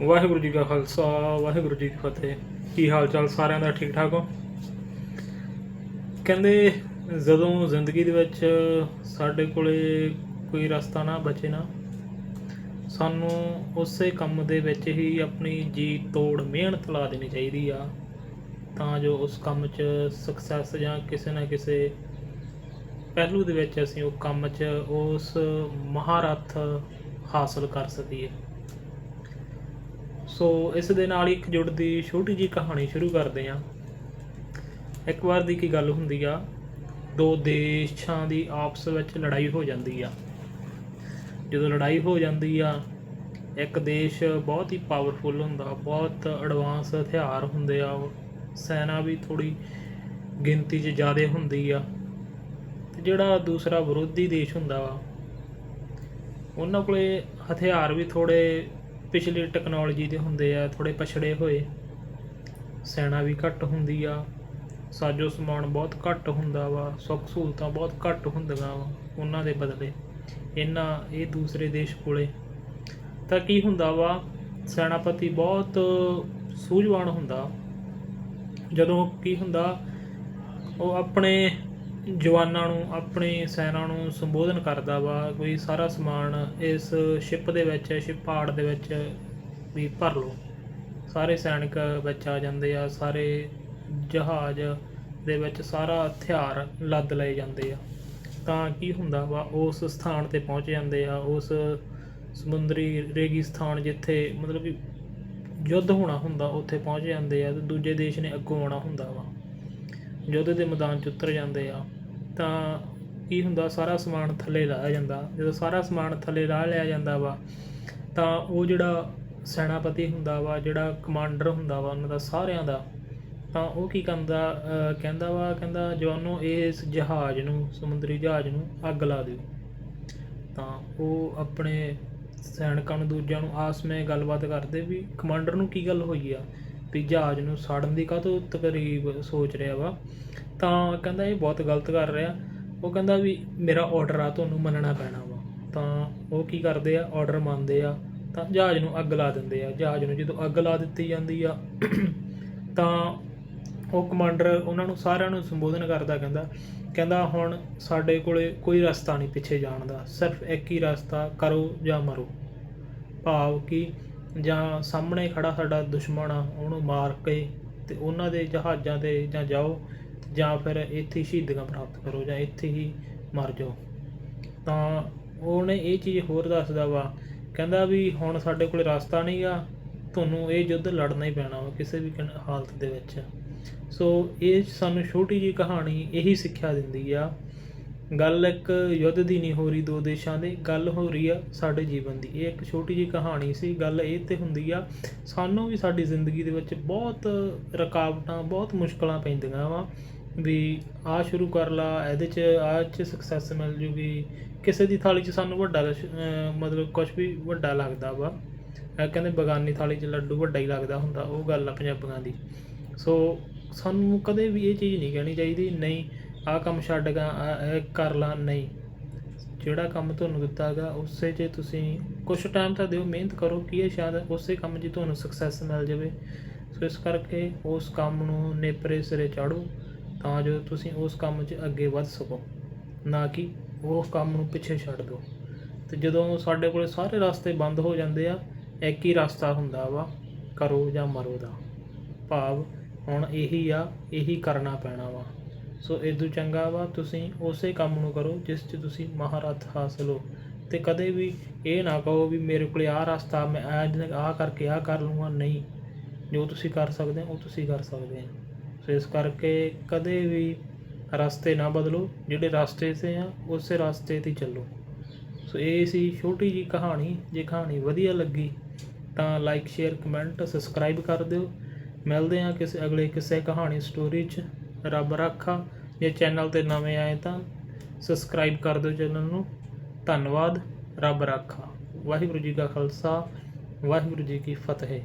ਵਾਹਿਗੁਰੂ ਜੀ ਕਾ ਖਾਲਸਾ, ਵਾਹਿਗੁਰੂ ਜੀ ਕੀ ਫਤਿਹ। ਕੀ ਹਾਲ ਚਾਲ ਸਾਰਿਆਂ ਦਾ? ਠੀਕ ਠਾਕ ਹੋ? ਕਹਿੰਦੇ ਜਦੋਂ ਜ਼ਿੰਦਗੀ ਦੇ ਵਿੱਚ ਸਾਡੇ ਕੋਲੇ ਕੋਈ ਰਸਤਾ ਨਾ ਬਚੇ ਨਾ, ਸਾਨੂੰ ਉਸੇ ਕੰਮ ਦੇ ਵਿੱਚ ਹੀ ਆਪਣੀ ਜੀ ਤੋੜ, ਮਿਹਨਤ ਲਾ ਦੇਣੀ ਚਾਹੀਦੀ ਆ, ਤਾਂ ਜੋ ਉਸ ਕੰਮ 'ਚ ਸਕਸੈਸ ਜਾਂ ਕਿਸੇ ਨਾ ਕਿਸੇ ਪਹਿਲੂ ਦੇ ਵਿੱਚ ਅਸੀਂ ਉਹ ਕੰਮ 'ਚ, ਉਸ ਮਹਾਰਥ ਹਾਸਲ ਕਰ ਸਕੀਏ। ਸੋ ਇਸ ਦੇ ਨਾਲ ਹੀ ਇੱਕ ਜੁੜਦੀ ਛੋਟੀ ਜੀ ਕਹਾਣੀ ਸ਼ੁਰੂ ਕਰਦੇ ਹਾਂ। ਇੱਕ ਵਾਰ ਦੀ ਕੀ ਗੱਲ ਹੁੰਦੀ ਆ, ਦੋ ਦੇਸ਼ਾਂ ਦੀ ਆਪਸ ਵਿੱਚ ਲੜਾਈ ਹੋ ਜਾਂਦੀ ਆ। ਜਦੋਂ ਲੜਾਈ ਹੋ ਜਾਂਦੀ ਆ, ਇੱਕ ਦੇਸ਼ ਬਹੁਤ ਹੀ ਪਾਵਰਫੁਲ ਹੁੰਦਾ, ਬਹੁਤ ਐਡਵਾਂਸ ਹਥਿਆਰ ਹੁੰਦੇ ਆ, ਸੈਨਾ ਵੀ ਥੋੜੀ ਗਿਣਤੀ 'ਚ ਜ਼ਿਆਦਾ ਹੁੰਦੀ ਆ। ਤੇ ਜਿਹੜਾ ਦੂਸਰਾ ਵਿਰੋਧੀ ਦੇਸ਼ ਹੁੰਦਾ ਵਾ, ਉਹਨਾਂ ਕੋਲੇ ਹਥਿਆਰ ਵੀ ਥੋੜੇ ਪਿਛਲੇ ਟੈਕਨੋਲੋਜੀ ਦੇ ਹੁੰਦੇ ਆ ਥੋੜੇ ਪਛੜੇ ਹੋਏ, ਸੈਨਾ ਵੀ ਘੱਟ ਹੁੰਦੀ ਆ, ਸਾਜੋ ਸਮਾਨ ਬਹੁਤ ਘੱਟ ਹੁੰਦਾ ਵਾ, ਸੁੱਖ ਸਹੂਲਤਾਂ ਬਹੁਤ ਘੱਟ ਹੁੰਦੀਆਂ ਵਾ, ਉਹਨਾਂ ਦੇ ਬਦਲੇ ਇਹਨਾਂ ਇਹ ਦੂਸਰੇ ਦੇਸ਼ ਕੋਲੇ। ਤਾਂ ਕੀ ਹੁੰਦਾ ਵਾ, ਸੈਨਾਪਤੀ ਬਹੁਤ ਸੂਝਵਾਨ ਹੁੰਦਾ। ਜਦੋਂ ਕੀ ਹੁੰਦਾ, ਉਹ ਆਪਣੇ ਜਵਾਨਾਂ ਨੂੰ, ਆਪਣੇ ਸੈਨਾ ਨੂੰ ਸੰਬੋਧਨ ਕਰਦਾ ਵਾ ਕੋਈ ਸਾਰਾ ਸਮਾਨ ਇਸ ਸ਼ਿਪ ਦੇ ਵਿੱਚ ਸ਼ਿਪ ਸ਼ਿਪਾੜ ਦੇ ਵਿੱਚ ਵੀ ਭਰ ਲਓ। ਸਾਰੇ ਸੈਨਿਕ ਵਿੱਚ ਆ ਜਾਂਦੇ ਆ, ਸਾਰੇ ਜਹਾਜ਼ ਦੇ ਵਿੱਚ ਸਾਰਾ ਹਥਿਆਰ ਲੱਦ ਲਏ ਜਾਂਦੇ ਆ। ਤਾਂ ਕੀ ਹੁੰਦਾ ਵਾ, ਉਸ ਸਥਾਨ ਤੇ ਪਹੁੰਚ ਜਾਂਦੇ ਆ, ਉਸ ਸਮੁੰਦਰੀ ਰੇਗਿਸਤਾਨ ਜਿੱਥੇ ਮਤਲਬ ਕਿ ਯੁੱਧ ਹੋਣਾ ਹੁੰਦਾ, ਉੱਥੇ ਪਹੁੰਚ ਜਾਂਦੇ ਆ ਤੇ ਦੂਜੇ ਦੇਸ਼ ਨੇ ਅੱਗੋਂ ਆਉਣਾ ਹੁੰਦਾ ਵਾ। ਯੁੱਧ ਦੇ ਮੈਦਾਨ 'ਚ ਉਤਰ ਜਾਂਦੇ ਆ। ਤਾਂ ਕੀ ਹੁੰਦਾ, ਸਾਰਾ ਸਮਾਨ ਥੱਲੇ ਲਾਇਆ ਜਾਂਦਾ। ਜਦੋਂ ਸਾਰਾ ਸਮਾਨ ਥੱਲੇ ਲਾ ਲਿਆ ਜਾਂਦਾ ਵਾ, ਤਾਂ ਉਹ ਜਿਹੜਾ ਸੈਨਾਪਤੀ ਹੁੰਦਾ ਵਾ, ਜਿਹੜਾ ਕਮਾਂਡਰ ਹੁੰਦਾ ਵਾ, ਉਹਨਾਂ ਦਾ ਸਾਰਿਆਂ ਦਾ, ਤਾਂ ਉਹ ਕੀ ਕਰਦਾ ਕਹਿੰਦਾ ਵਾ, ਕਹਿੰਦਾ ਜਵਾਨੋ, ਇਸ ਜਹਾਜ਼ ਨੂੰ, ਸਮੁੰਦਰੀ ਜਹਾਜ਼ ਨੂੰ ਅੱਗ ਲਾ ਦਿਓ। ਤਾਂ ਉਹ ਆਪਣੇ ਸੈਨਿਕਾਂ ਨੂੰ, ਦੂਜਿਆਂ ਨੂੰ ਆਸ ਵਿੱਚ ਗੱਲਬਾਤ ਕਰਦੇ ਵੀ ਕਮਾਂਡਰ ਨੂੰ ਕੀ ਗੱਲ ਹੋਈ ਆ, ਵੀ ਜਹਾਜ਼ ਨੂੰ ਸਾੜਨ ਦੀ ਕਾਹਤੋਂ ਤਕਰੀਬ ਸੋਚ ਰਿਹਾ ਵਾ? ਤਾਂ ਕਹਿੰਦਾ ਇਹ ਬਹੁਤ ਗਲਤ ਕਰ ਰਿਹਾ। ਉਹ ਕਹਿੰਦਾ ਵੀ ਮੇਰਾ ਆਰਡਰ ਆ, ਤੁਹਾਨੂੰ ਮੰਨਣਾ ਪੈਣਾ ਵਾ। ਤਾਂ ਉਹ ਕੀ ਕਰਦੇ ਆ ਆਰਡਰ ਮੰਨਦੇ ਆ, ਤਾਂ ਜਹਾਜ਼ ਨੂੰ ਅੱਗ ਲਾ ਦਿੰਦੇ ਆ। ਜਹਾਜ਼ ਨੂੰ ਜਦੋਂ ਅੱਗ ਲਾ ਦਿੱਤੀ ਜਾਂਦੀ ਆ, ਤਾਂ ਉਹ ਕਮਾਂਡਰ ਉਹਨਾਂ ਨੂੰ ਸਾਰਿਆਂ ਨੂੰ ਸੰਬੋਧਨ ਕਰਦਾ, ਕਹਿੰਦਾ ਕਹਿੰਦਾ ਹੁਣ ਸਾਡੇ ਕੋਲੇ ਕੋਈ ਰਸਤਾ ਨਹੀਂ ਪਿੱਛੇ ਜਾਣ ਦਾ। ਸਿਰਫ ਇੱਕ ਹੀ ਰਸਤਾ, ਕਰੋ ਜਾਂ ਮਰੋ। ਭਾਵ ਕਿ ਜਾਂ ਸਾਹਮਣੇ ਖੜਾ ਸਾਡਾ ਦੁਸ਼ਮਣ ਆ, ਉਹਨੂੰ ਮਾਰ ਕੇ ਤੇ ਉਹਨਾਂ ਦੇ ਜਹਾਜ਼ਾਂ ਤੇ ਜਾਂ ਜਾਓ। ਜਾਂ ਫਿਰ ਇੱਥੇ ਹੀ ਸ਼ਹੀਦੀਆਂ ਪ੍ਰਾਪਤ ਕਰੋ ਜਾਂ ਇੱਥੇ ਹੀ ਮਰ ਜਾਓ। ਤਾਂ ਉਹਨੇ ਇਹ ਚੀਜ਼ ਹੋਰ ਦੱਸਦਾ ਵਾ, ਕਹਿੰਦਾ ਵੀ ਹੁਣ ਸਾਡੇ ਕੋਲ ਰਸਤਾ ਨਹੀਂਗਾ ਤੁਹਾਨੂੰ ਇਹ ਯੁੱਧ ਲੜਨਾ ਹੀ ਪੈਣਾ ਵਾ ਕਿਸੇ ਵੀ ਕਨ- ਹਾਲਤ ਦੇ ਵਿੱਚ। ਸੋ ਇਹ ਸਾਨੂੰ ਛੋਟੀ ਜੀ ਕਹਾਣੀ ਇਹੀ ਸਿੱਖਿਆ ਦਿੰਦੀ ਆ। ਗੱਲ ਇੱਕ ਯੁੱਧ ਦੀ ਨਹੀਂ ਹੋ ਰਹੀ ਦੋ ਦੇਸ਼ਾਂ ਦੀ, ਗੱਲ ਹੋ ਰਹੀ ਆ ਸਾਡੇ ਜੀਵਨ ਦੀ। ਇਹ ਇੱਕ ਛੋਟੀ ਜੀ ਕਹਾਣੀ ਸੀ, ਗੱਲ ਇਹ ਤੇ ਹੁੰਦੀ ਆ, ਸਾਨੂੰ ਵੀ ਸਾਡੀ ਜ਼ਿੰਦਗੀ ਦੇ ਵਿੱਚ ਬਹੁਤ ਰੁਕਾਵਟਾਂ, ਬਹੁਤ ਮੁਸ਼ਕਲਾਂ ਪੈਂਦੀਆਂ ਵਾ। ਵੀ ਆਹ ਸ਼ੁਰੂ ਕਰ ਲਾ, ਇਹਦੇ ਚ ਆਹ ਚ ਸਕਸੈਸ ਮਿਲ ਜੂਗੀ। ਕਿਸੇ ਦੀ ਥਾਲੀ 'ਚ ਸਾਨੂੰ ਵੱਡਾ ਮਤਲਬ ਕੁਝ ਵੀ ਵੱਡਾ ਲੱਗਦਾ ਵਾ। ਇਹ ਕਹਿੰਦੇ ਬਗਾਨੀ ਥਾਲੀ 'ਚ ਲੱਡੂ ਵੱਡਾ ਹੀ ਲੱਗਦਾ ਹੁੰਦਾ, ਉਹ ਗੱਲ ਆ ਪੰਜਾਬੀਆਂ ਦੀ। ਸੋ ਸਾਨੂੰ ਕਦੇ ਵੀ ਇਹ ਚੀਜ਼ ਨਹੀਂ ਕਹਿਣੀ ਚਾਹੀਦੀ, ਨਹੀਂ, ਆਹ ਕੰਮ ਛੱਡ ਗਾ ਆਹ ਇਹ ਕਰ ਲਾ, ਨਹੀਂ। ਜਿਹੜਾ ਕੰਮ ਤੁਹਾਨੂੰ ਦਿੱਤਾ ਹੈਗਾ, ਉਸੇ 'ਚ ਤੁਸੀਂ ਕੁਝ ਟਾਈਮ ਤਾਂ ਦਿਓ, ਮਿਹਨਤ ਕਰੋ ਕੀ ਹੈ ਸ਼ਾਇਦ ਉਸੇ ਕੰਮ 'ਚ ਤੁਹਾਨੂੰ ਸਕਸੈਸ ਮਿਲ ਜਾਵੇ। ਸੋ ਇਸ ਕਰਕੇ ਉਸ ਕੰਮ ਨੂੰ ਨੇਪਰੇ ਸਿਰੇ ਚਾੜੋ। ਤਾਂ ਜੋ ਤੁਸੀਂ ਉਸ ਕੰਮ 'ਚ ਅੱਗੇ ਵੱਧ ਸਕੋ, ਨਾ ਕਿ ਉਹ ਕੰਮ ਨੂੰ ਪਿੱਛੇ ਛੱਡ ਦਿਓ। ਅਤੇ ਜਦੋਂ ਸਾਡੇ ਕੋਲ ਸਾਰੇ ਰਸਤੇ ਬੰਦ ਹੋ ਜਾਂਦੇ ਆ, ਇੱਕ ਹੀ ਰਸਤਾ ਹੁੰਦਾ ਵਾ, ਕਰੋ ਜਾਂ ਮਰੋ ਦਾ। ਭਾਵ ਹੁਣ ਇਹੀ ਆ, ਇਹੀ ਕਰਨਾ ਪੈਣਾ ਵਾ। ਸੋ ਇਦੋਂ ਚੰਗਾ ਵਾ, ਤੁਸੀਂ ਉਸੇ ਕੰਮ ਨੂੰ ਕਰੋ ਜਿਸ 'ਚ ਤੁਸੀਂ ਮਹਾਰਥ ਹਾਸਲ ਹੋ। ਤੇ ਕਦੇ ਵੀ ਇਹ ਨਾ ਕਹੋ ਵੀ ਮੇਰੇ ਕੋਲੇ ਆਹ ਰਸਤਾ, ਮੈਂ ਆਹ ਆਹ ਕਰਕੇ ਆਹ ਕਰ ਲੂੰਗਾ ਨਹੀਂ। ਜੋ ਤੁਸੀਂ ਕਰ ਸਕਦੇ ਹੋ, ਉਹ ਤੁਸੀਂ ਕਰ ਸਕਦੇ ਹੋ। ਸੋ ਇਸ ਕਰਕੇ ਕਦੇ ਵੀ ਰਸਤੇ ਨਾ ਬਦਲੋ, ਜਿਹੜੇ ਰਸਤੇ 'ਤੇ ਆ, ਉਸੇ ਰਸਤੇ ਤੇ ਹੀ ਚੱਲੋ। ਸੋ ਇਹ ਸੀ ਛੋਟੀ ਜੀ ਕਹਾਣੀ, ਜੇ ਕਹਾਣੀ ਵਧੀਆ ਲੱਗੀ ਤਾਂ ਲਾਈਕ ਸ਼ੇਅਰ ਕਮੈਂਟ ਸਬਸਕ੍ਰਾਈਬ ਕਰ ਦਿਓ। ਮਿਲਦੇ ਹਾਂ ਕਿਸੇ ਅਗਲੇ ਕਿਸੇ ਕਹਾਣੀ ਸਟੋਰੀ 'ਚ। ਰੱਬ ਰਾਖਾ, ਜੇ ਚੈਨਲ ਤੇ ਨਵੇਂ ਆਏ ਤਾਂ ਸਬਸਕ੍ਰਾਈਬ ਕਰ ਦਿਓ ਚੈਨਲ ਨੂੰ। ਧੰਨਵਾਦ, ਰੱਬ ਰਾਖਾ। ਵਾਹਿਗੁਰੂ ਜੀ ਕਾ ਖਾਲਸਾ, ਵਾਹਿਗੁਰੂ ਜੀ ਕੀ ਫਤਿਹ।